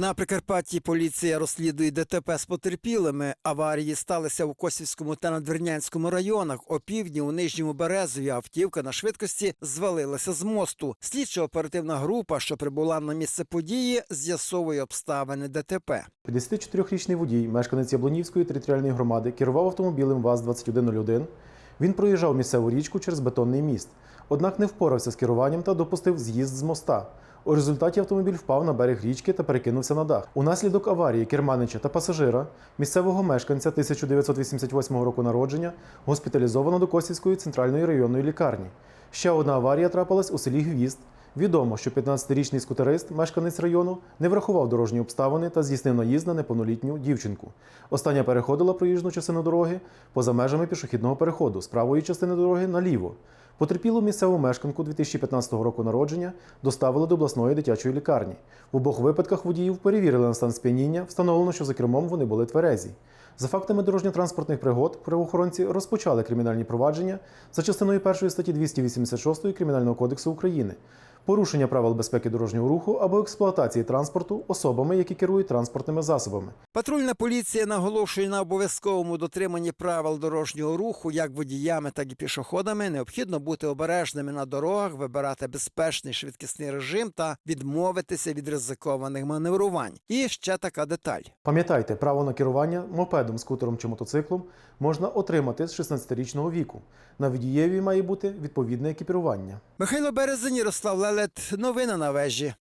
На Прикарпатті поліція розслідує ДТП з потерпілими. Аварії сталися у Косівському та Надвірнянському районах. Опівдні у Нижньому Березові автівка на швидкості звалилася з мосту. Слідчо-оперативна група, що прибула на місце події, з'ясовує обставини ДТП. 54-річний водій, мешканець Яблонівської територіальної громади, керував автомобілем ВАЗ-2101. Він проїжджав місцеву річку через бетонний міст, однак не впорався з керуванням та допустив з'їзд з моста. У результаті автомобіль впав на берег річки та перекинувся на дах. Унаслідок аварії керманича та пасажира, місцевого мешканця 1988 року народження, госпіталізовано до Косівської центральної районної лікарні. Ще одна аварія трапилась у селі Гвізд. Відомо, що 15-річний скутерист, мешканець району, не врахував дорожні обставини та здійснив наїзд на неповнолітню дівчинку. Остання переходила проїжджу частину дороги поза межами пішохідного переходу з правої частини дороги наліво. Потерпілу місцеву мешканку 2015 року народження доставили до обласної дитячої лікарні. В обох випадках водіїв перевірили на стан сп'яніння, встановлено, що за кермом вони були тверезі. За фактами дорожньо-транспортних пригод правоохоронці розпочали кримінальні провадження за частиною 1 статті 286 Кримінального кодексу України. Порушення правил безпеки дорожнього руху або експлуатації транспорту особами, які керують транспортними засобами. Патрульна поліція наголошує на обов'язковому дотриманні правил дорожнього руху як водіями, так і пішоходами. Необхідно бути обережними на дорогах, вибирати безпечний швидкісний режим та відмовитися від ризикованих маневрувань. І ще така деталь. Пам'ятайте, право на керування мопедом, скутером чи мотоциклом можна отримати з 16-річного віку. На водієві має бути відповідне екіпірування. Михайло Березень, Ярослав Лелет. Новини на вежі.